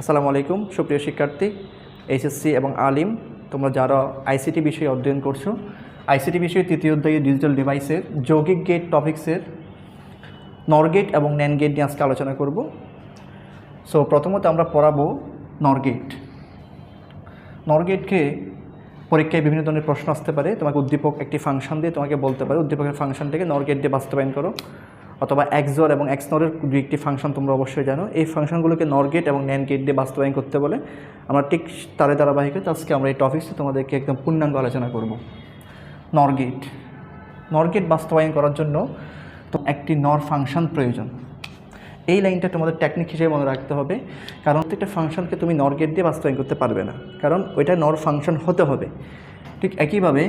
আসসালামু আলাইকুম, সুপ্রিয় শিক্ষার্থী, এইচএসসি এবং আলিম, তোমরা যারা আইসিটি বিষয়ে অধ্যয়ন করছ, আইসিটি বিষয়ে তৃতীয় অধ্যায়ে ডিজিটাল ডিভাইসের যৌগিক গেট টপিক্সের নরগেট এবং ন্যান গেট নিয়ে আজকে আলোচনা করব। সো প্রথমত আমরা পড়াবো নরগেট নরগেটকে পরীক্ষায় বিভিন্ন ধরনের প্রশ্ন আসতে পারে। তোমাকে উদ্দীপক একটি ফাংশন দিয়ে তোমাকে বলতে পারে। উদ্দীপকের ফাংশনটাকে নর গেট দিয়ে বাস্তবায়ন করো। অথবা এক্সর এবং এক্সনরের দু একটি ফাংশন তোমরা অবশ্যই জানো। এই ফাংশনগুলোকে নর গেট এবং ন্যান গেট দিয়ে বাস্তবায়ন করতে বলে। আমরা ঠিক তারে ধারাবাহিকতা আজকে আমরা এই টপিক্সে তোমাদেরকে একদম পূর্ণাঙ্গ আলোচনা করব। নর গেট নর গেট বাস্তবায়ন করার জন্য তো একটি নর ফাংশন প্রয়োজন। এই লাইনটা তোমাদের টেকনিক হিসেবে মনে রাখতে হবে। কারণ প্রত্যেকটা ফাংশনকে তুমি নর গেট দিয়ে বাস্তবায়ন করতে পারবে না। কারণ ওইটা নর ফাংশন হতে হবে। ঠিক একইভাবে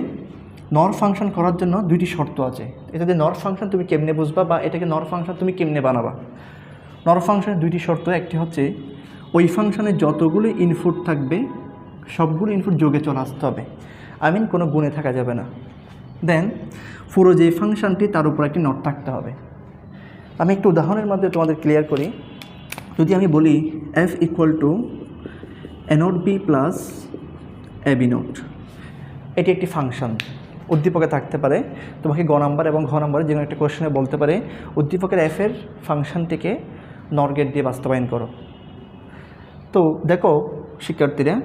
নর ফাংশন করার জন্য দুইটি শর্ত আছে। এটা যে নর ফাংশন তুমি কেমনে বুঝবা বা এটাকে নর ফাংশন তুমি কেমনে বানাবা? নর ফাংশনের দুইটি শর্ত, একটি হচ্ছে ওই ফাংশনে যতগুলো ইনপুট থাকবে, সবগুলো ইনপুট যোগে চলে আসতে হবে। আই মিন কোনো গুণে থাকা যাবে না। দেন পুরো যে ফাংশনটি তার উপর একটি নট থাকতে হবে। আমি একটু উদাহরণের মাধ্যমে তোমাদের ক্লিয়ার করি। যদি আমি বলি F equal to A not B plus A B not এটি একটি ফাংশন উদ্দীপকে থাকতে পারে। তোমাকে গ নাম্বার এবং ঘ নাম্বারে যে কোনো একটা কোয়েশনে বলতে পারে। উদ্দীপকের এফের ফাংশনটিকে নরগেট দিয়ে বাস্তবায়ন করো। তো দেখো, শিক্ষার্থীরা,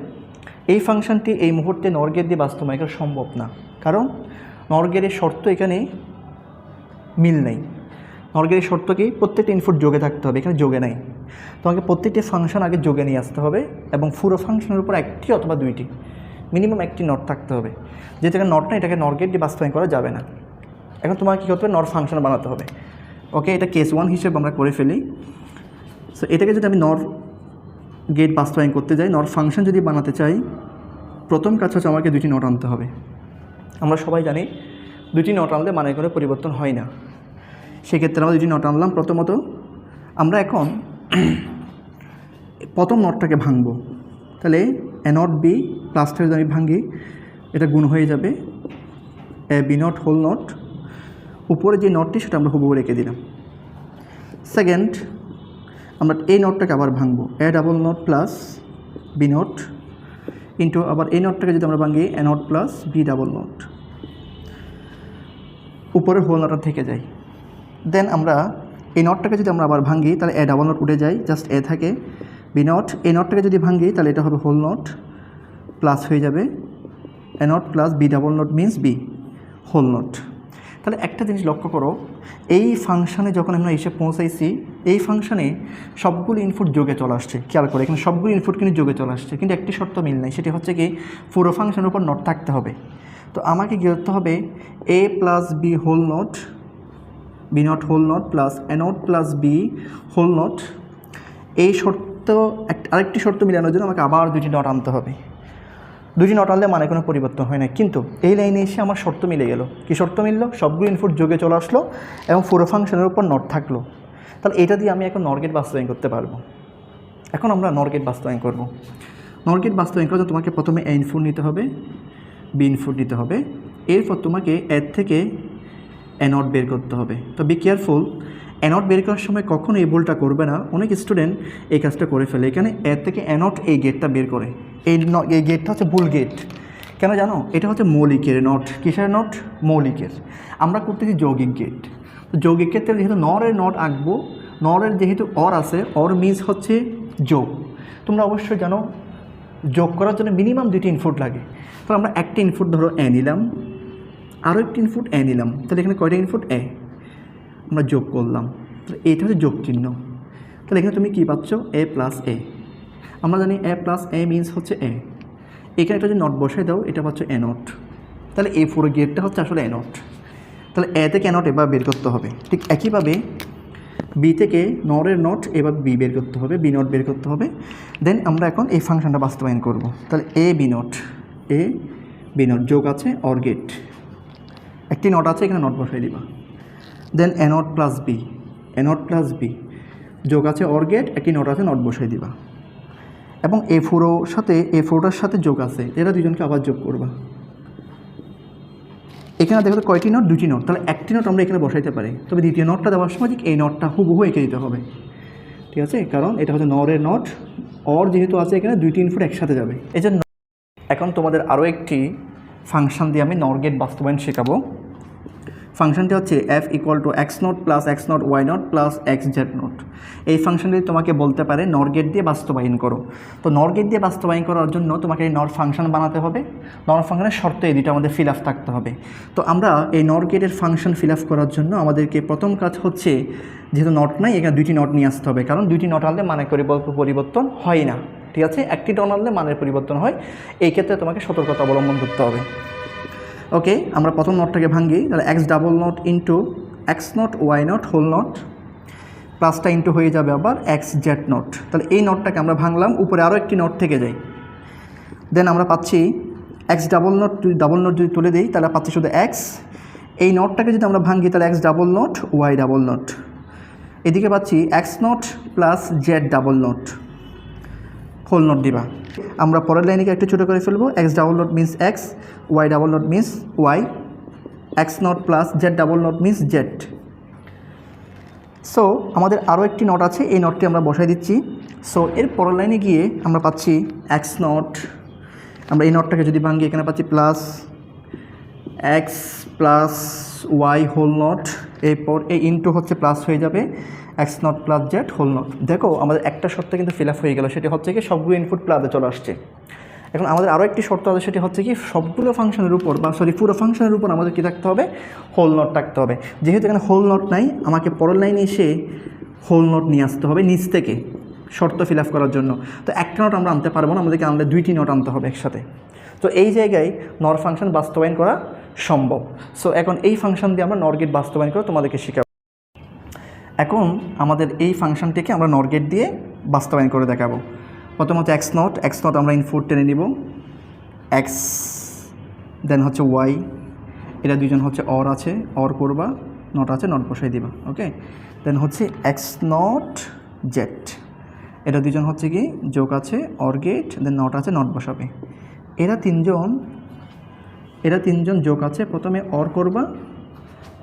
এই ফাংশনটি এই মুহূর্তে নরগেট দিয়ে বাস্তবায়ন করা সম্ভব না। কারণ নরগেটের শর্ত এখানে মিল নেই। নরগেটের শর্ত কি? প্রত্যেকটা ইনপুট যোগে থাকতে হবে, এখানে যোগে নাই। তোমাকে প্রত্যেকটি ফাংশন আগে যোগে নিয়ে আসতে হবে এবং পুরো ফাংশনের উপর একটি অথবা দুইটি। মিনিমাম একটি নট থাকতে হবে। যেহেতু এখানে নট না এটাকে নরগেট দিয়ে বাস্তবায়ন করা যাবে না। এখন তোমার কী করতে হবে? নর ফাংশন বানাতে হবে। ওকে এটা কেস ওয়ান হিসেবে আমরা করে ফেলি। সো এটাকে যদি আমি নর গেট বাস্তবায়ন করতে যাই, নর ফাংশন যদি বানাতে চাই, প্রথম কাজ হচ্ছে আমাকে দুটি নট আনতে হবে। আমরা সবাই জানি দুটি নট আনলে মানে কোনো পরিবর্তন হয় না। সেক্ষেত্রে আমরা দুটি নট আনলাম। প্রথমত, আমরা এখন প্রথম নটটাকে ভাঙবো। তাহলে এ নট বি প্লাসটা আমি ভাঙি এটা গুণ হয়ে যাবে। A B not, whole not. উপরে যে নটটি, সেটা আমরা হুবহু রেখে দিলাম। সেকেন্ড, আমরা এই নোটটাকে আবার ভাঙবো। A double not plus B not into আবার এই নোটটাকে যদি আমরা ভাঙি, A not plus B double not. উপরের হোল নোটটা থেকে যায়। দেন আমরা এই নটটাকে যদি আমরা আবার ভাঙি, তাহলে এ ডাবল নোট উঠে যায়, জাস্ট এ থাকে। বি নট, এই নটটাকে যদি ভাঙি, তাহলে এটা হবে হোল নট। প্লাস হয়ে যাবে A not plus B double not means B whole not তাহলে একটা জিনিস লক্ষ্য করো, এই ফাংশনে যখন আমরা এসে পৌঁছাইছি, এই ফাংশনে সবগুলো ইনপুট যোগে চলে আসছে, খেয়াল করে, এখানে সবগুলো ইনপুট কিন্তু যোগে চলে আসছে, কিন্তু একটি শর্ত মিল নাই, সেটি হচ্ছে কি, পুরো ফাংশনের উপর নট থাকতে হবে। তো আমাকে কী করতে হবে A plus B whole not B not whole not plus A plus B whole not এই শর্ত, আরেকটি শর্ত মিলানোর জন্য আমাকে আবার দুটি নট আনতে হবে। দুটি নট আনলে মানে কোনো পরিবর্তন হয় না কিন্তু এই লাইনে এসে আমার শর্ত মিলে গেল। কি শর্ত মিললো? সবগুলো ইনপুট যোগে চলে আসলো এবং পুরো ফাংশনের উপর নট থাকল। তাহলে এটা দিয়ে আমি এখন নরগেট বাস্তবায়ন করতে পারব। এখন আমরা নরগেট বাস্তবায়ন করব। নরগেট বাস্তবায়ন করতে তোমাকে প্রথমে এ ইনপুট নিতে হবে বি ইনফুট নিতে হবে। এরপর তোমাকে এর থেকে এ নট বের করতে হবে। তো বি কেয়ারফুল অ্যানট বের করার সময় কখনো এই ভুলটা করবে না। অনেক স্টুডেন্ট এই কাজটা করে ফেলে। এখানে এর থেকে অ্যানট এই গেটটা বের করে। এই এই গেটটা হচ্ছে ভুল গেট কেন জানো? এটা হচ্ছে মৌলিকের নট কিসের নট মৌলিকের। আমরা করতেছি যৌগিক গেট যৌগিক ক্ষেত্রে যেহেতু নরের নট আঁকবো নরের যেহেতু অর আছে অর মিন্স হচ্ছে যোগ। তোমরা অবশ্যই জানো, যোগ করার জন্য মিনিমাম দুটি ইনপুট লাগে। তো আমরা একটা ইনপুট ধরো এ নিলাম, আরও একটি ইনপুট এ নিলাম। তাহলে এখানে কয়টা ইনপুট এ আমরা যোগ করলাম। তাহলে এটা হচ্ছে যোগ চিহ্ন তাহলে এখানে তুমি কী পাচ্ছ? এ প্লাস এ আমরা জানি এ প্লাস এ মিনস হচ্ছে এ এখানে একটা যদি নট বসাই দাও, এটা পাচ্ছ এ নট তাহলে এ ফোর গেটটা হচ্ছে আসলে এ নট তাহলে এ থেকে নট এবার বের করতে হবে। ঠিক একইভাবে বি থেকে নরের নট এবার বি বের করতে হবে বি নট বের করতে হবে। দেন আমরা এখন এই ফাংশনটা বাস্তবায়ন করব। তাহলে A B not A B not যোগ আছে অর গেট একটি নট আছে, এখানে নট বসাই দিবা। Then A not plus B A not plus B যোগ আছে অর গেট একটি নট আছে নট বসাই দিবা। এবং এ ফোরোর সাথে এ ফোরটার সাথে যোগ আছে, এরা দুজনকে আবার যোগ করবা। এখানে দেখো কয়টি নট দুটি নট তাহলে একটি নট আমরা এখানে বসাইতে পারি। তবে দ্বিতীয় নটটা দেওয়ার সময় ঠিক এই নটটা হুবহু এঁকে দিতে হবে। ঠিক আছে? কারণ এটা হচ্ছে নরের নট অর যেহেতু আছে এখানে দুইটি ইনপুট একসাথে যাবে। এই জন্য এখন তোমাদের আরও একটি ফাংশন দিয়ে আমি নর গেট বাস্তবায়ন শেখাবো। ফাংশনটি হচ্ছে F equal to X not plus X not Y not plus X Z not এই ফাংশনটি তোমাকে বলতে পারে নর গেট দিয়ে বাস্তবায়ন করো। তো নর গেট দিয়ে বাস্তবায়ন করার জন্য তোমাকে এই নর ফাংশন বানাতে হবে। নর ফাংশনের শর্ত এই দুটো আমাদের ফিল আপ থাকতে হবে। তো আমরা এই নর গেটের ফাংশন ফিল আপ করার জন্য আমাদেরকে প্রথম কাজ হচ্ছে, যেহেতু নট নাই, এখানে দুইটি নট নিয়ে আসতে হবে। কারণ দুইটি নট আনলে মানে পরিবর্তন হয় না। ঠিক আছে? একটি নট আনলে মানের পরিবর্তন হয়। এই ক্ষেত্রে তোমাকে সতর্কতা অবলম্বন করতে হবে। ওকে, আমরা প্রথম নটটাকে ভাঙি তাহলে X double not into X not Y not whole not প্লাসটা ইন্টু হয়ে যাবে আবার এক্স জেড নট তাহলে এই নটটাকে আমরা ভাঙলাম, উপরে আরও একটি নট থেকে যাই দেন আমরা পাচ্ছি X double not double not যদি তুলে দিই, তাহলে পাচ্ছি শুধু এক্স এই নটটাকে যদি আমরা ভাঙি তাহলে X double not Y double not এদিকে পাচ্ছি X not plus Z double not whole not দিবা। আমরা পরের লাইনকে একটু ছোটো করে ফেলব। X double not means X Y double not means Y X not plus Z double not means Z so আমাদের আরও একটি নট আছে, এই নটটি আমরা বসাই দিচ্ছি। সো এর পরের লাইনে গিয়ে আমরা পাচ্ছি এক্স নট আমরা এই নটটাকে যদি ভাঙি, এখানে পাচ্ছি plus X plus Y whole not এরপর এই ইনটু হচ্ছে প্লাস হয়ে যাবে X not plus Z whole not দেখো, আমাদের একটা শর্ত কিন্তু ফিল আপ হয়ে গেল, সেটি হচ্ছে কি সবগুলো ইনপুট প্লাসে চলে আসছে। এখন আমাদের আরও একটি শর্ত আছে, সেটি হচ্ছে কি সবগুলো ফাংশনের উপর, বা সরি পুরো ফাংশনের উপর আমাদের কী থাকতে হবে? হোল নট থাকতে হবে। যেহেতু এখানে হোল নট নাই, আমাকে পরের লাইনে এসে হোল নট নিয়ে আসতে হবে নিচ থেকে, শর্ত ফিল আপ করার জন্য। তো একটা নোট আমরা আনতে পারব না, আমাদেরকে আনলে দুইটি নোট আনতে হবে একসাথে। তো এই জায়গায় নর ফাংশন বাস্তবায়ন করা সম্ভব। সো এখন এই ফাংশন দিয়ে আমরা নর গেট বাস্তবায়ন করে তোমাদেরকে শেখাবো। এখন আমাদের এই ফাংশনটিকে আমরা নর গেট দিয়ে বাস্তবায়ন করে দেখাবো। প্রথমত এক্স নট এক্স নট আমরা ইনফুট টেনে নিব। এক্স দেন হচ্ছে ওয়াই এটা দুজন হচ্ছে অর আছে অর করবা নট আছে নট বসাই দিবা ওকে দেন হচ্ছে এক্স নট জেড এটা দুজন হচ্ছে কি, যোগ আছে অর গেট দেন নট আছে নট বসাবে। এরা তিনজন এরা তিনজন যোগ আছে। প্রথমে অর করবা।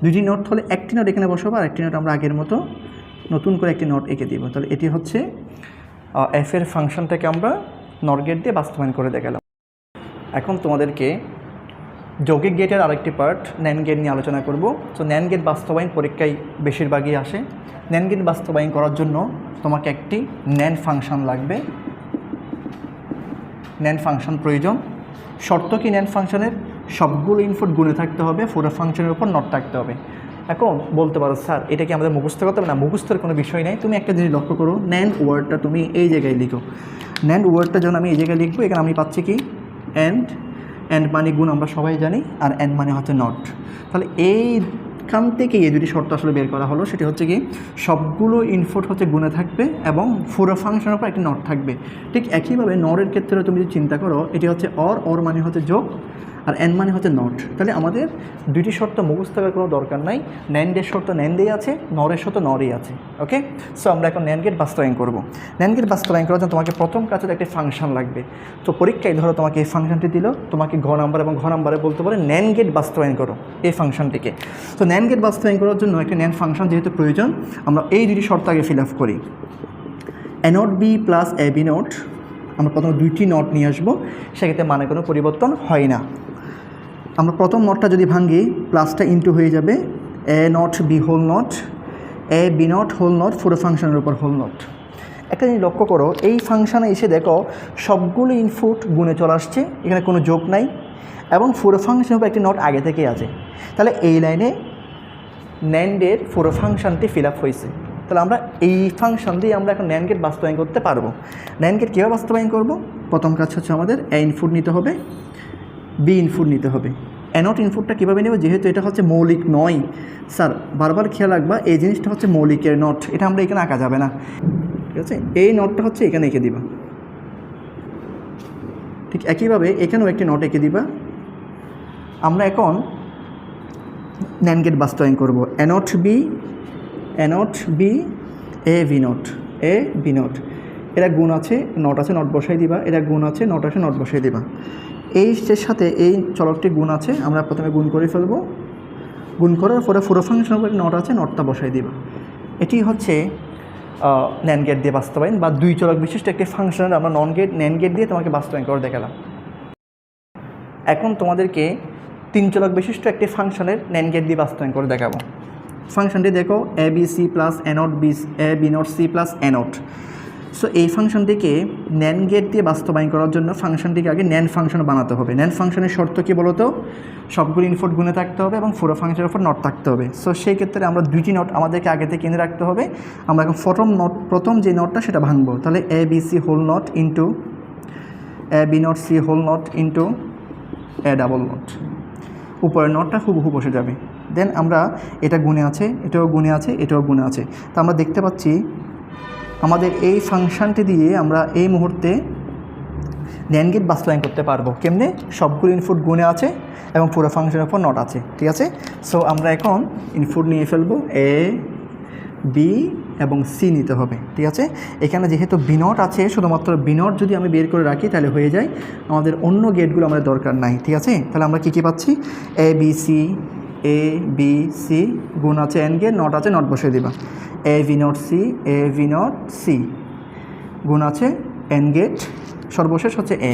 দুইটি নোট হলে একটি নোট এখানে বসাবো আর একটি নোট আমরা আগের মতো নতুন করে একটি নোট এঁকে দিব। তাহলে এটি হচ্ছে এফ এর ফাংশনটাকে আমরা নর গেট দিয়ে বাস্তবায়ন করে দেখালাম। এখন তোমাদেরকে যৌগিক গেটের আরেকটি পার্ট ন্যান গেট নিয়ে আলোচনা করব। তো ন্যান গেট বাস্তবায়ন পরীক্ষায় বেশিরভাগই আসে। ন্যান গেট বাস্তবায়ন করার জন্য তোমাকে একটি ন্যান ফাংশন লাগবে। ন্যান ফাংশন প্রয়োজন। শর্ত কি ন্যান ফাংশনের সবগুলো ইনপুট গুণে থাকতে হবে পুরো ফাংশনের উপর নট থাকতে হবে। এখন বলতে পারো, স্যার, এটা কি আমাদের মুখস্থ করতে হবে? না, মুখস্থের কোনো বিষয় নেই। তুমি একটা জিনিস লক্ষ্য করো ন্যান ওয়ার্ডটা তুমি এই জায়গায় লিখো। ন্যান ওয়ার্ডটা যখন আমি এই জায়গায় লিখব, এখানে আমি পাচ্ছি কি? অ্যান্ড অ্যান্ড মানে গুণ আমরা সবাই জানি, আর অ্যান্ড মানে হচ্ছে নট তাহলে এই এইখান থেকে এই দুটি শর্ত আসলে বের করা হলো, সেটি হচ্ছে কি, সবগুলো ইনপুট হচ্ছে গুণে থাকবে এবং পুরো ফাংশনের উপর একটি নট থাকবে। ঠিক একইভাবে নরের ক্ষেত্রে তুমি যদি চিন্তা করো, এটি হচ্ছে অর অর মানে হচ্ছে যোগ আর এন মানে হচ্ছে নট তাহলে আমাদের দুইটি শর্ত মুখস্থ কোনো দরকার নাই। ন্যান্ডের শর্ত ন্যান্ডেই আছে নরের শর্ত নরেই আছে ওকে সো আমরা এখন ন্যান গেট বাস্তবায়ন করব। ন্যান গেট বাস্তবায়ন করার জন্য তোমাকে প্রথম কাজের একটি ফাংশন লাগবে। তো পরীক্ষায় ধরো তোমাকে এই ফাংশনটি দিল, তোমাকে ঘ নাম্বার এবং ঘ নাম্বারে বলতে পারে ন্যান গেট বাস্তবায়ন করো এই ফাংশনটিকে তো ন্যান গেট বাস্তবায়ন করার জন্য একটি ন্যান ফাংশন যেহেতু প্রয়োজন, আমরা এই দুটি শর্ত আগে ফিল আপ করি। A B plus A B not আমরা প্রথমে দুইটি নট নিয়ে আসব, সেক্ষেত্রে মানে কোনো পরিবর্তন হয় না। আমরা প্রথম নটটা যদি ভাঙি প্লাসটা ইনটু হয়ে যাবে A not B whole not A B not whole not পুরো ফাংশনের উপর হোল নট একটা জিনিস লক্ষ্য করো, এই ফাংশানে এসে দেখো সবগুলো ইনপুট গুণে চলে আসছে, এখানে কোনো যোগ নাই, এবং পুরো ফাংশনের উপর একটি নট আগে থেকেই আছে। তাহলে এই লাইনে ন্যান্ডের পুরো ফাংশনটি ফিল আপ হয়েছে। তাহলে আমরা এই ফাংশন দিয়ে আমরা এখন ন্যান গেট বাস্তবায়ন করতে পারব। ন্যান গেট কীভাবে বাস্তবায়ন করব? প্রথম কাজ হচ্ছে আমাদের এ ইনপুট নিতে হবে। বি ইনপুট নিতে হবে। অ্যানট ইনপুটটা কীভাবে নেবে? যেহেতু এটা হচ্ছে মৌলিক নয়, স্যার, বারবার খেয়াল রাখবা, এই জিনিসটা হচ্ছে মৌলিকের নট এটা আমরা এখানে আঁকা যাবে না। ঠিক আছে? এই নটটা হচ্ছে এখানে এঁকে দিবা। ঠিক একইভাবে এখানেও একটি নট এঁকে দিবা। আমরা এখন ন্যান গেট বাস্তবায়ন করব। A not B A not B A B not A B not এরা গুণ আছে নট আছে নট বসাই দিবা। এরা গুণ আছে নট আছে নট বসাই দিবা। এই এর সাথে এই চলকটি গুণ আছে, আমরা প্রথমে গুণ করে ফেলব। গুণ করার পরে পুরো ফাংশন উপরে নট আছে, নটটা বসাই দিবা। এটি হচ্ছে ন্যান গেট দিয়ে বাস্তবায়ন বা দুই চলক বিশিষ্ট একটি ফাংশনের আমরা নন গেট ন্যান গেট দিয়ে তোমাকে বাস্তবায়ন করে দেখালাম। এখন তোমাদেরকে তিন চলক বিশিষ্ট একটি ফাংশনের ন্যান গেট দিয়ে বাস্তবায়ন করে দেখাবো। ফাংশনটি দেখো A B C plus A not B A B not C plus A not so এই ফাংশনটিকে ন্যান গেট দিয়ে বাস্তবায়ন করার জন্য ফাংশনটিকে আগে ন্যান ফাংশন বানাতে হবে। ন্যান ফাংশনের শর্ত কী বলতো? সবগুলো ইনপুট গুনে থাকতে হবে এবং ফোরো ফাংশনের উপর নট থাকতে হবে। সো সেই ক্ষেত্রে আমরা দুইটি নট আমাদেরকে আগে থেকে কিনে রাখতে হবে। আমরা এখন প্রথম নট প্রথম যে নটটা সেটা ভাঙবো। তাহলে A B C whole not into A B not C whole not into A double not উপরের নটটা হুবহু বসে যাবে। দেন আমরা এটা গুণে আছে, এটাও গুণে আছে, এটাও গুণে আছে। তা আমরা দেখতে পাচ্ছি আমাদের এই ফাংশনটি দিয়ে আমরা এই মুহূর্তে ন্যান গেট বাস্তবায়ন করতে পারব। কেমনে? সবগুলো ইনপুট গুণে আছে এবং পুরো ফাংশনের উপর নট আছে। ঠিক আছে? সো আমরা এখন ইনপুট নিয়ে ফেলব। এ বি এবং সি নিতে হবে। ঠিক আছে? এখানে যেহেতু বিনট আছে, শুধুমাত্র বিনট যদি আমি বের করে রাখি, তাহলে হয়ে যায় আমাদের অন্য গেটগুলো আমাদের দরকার নাই। ঠিক আছে? তাহলে আমরা কী কী পাচ্ছি? A B C A B C গুণ আছে এন গেট নট আছে নট বসিয়ে দিবা। A B not C A B not C গুণ আছে এন গেট সর্বশেষ হচ্ছে এ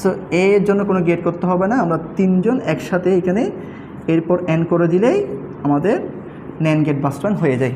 সো এ এর জন্য কোনো গেট করতে হবে না, আমরা তিনজন একসাথে এখানে এরপর এন করে দিলেই আমাদের ন্যান গেট বাস্তবায়ন হয়ে যায়।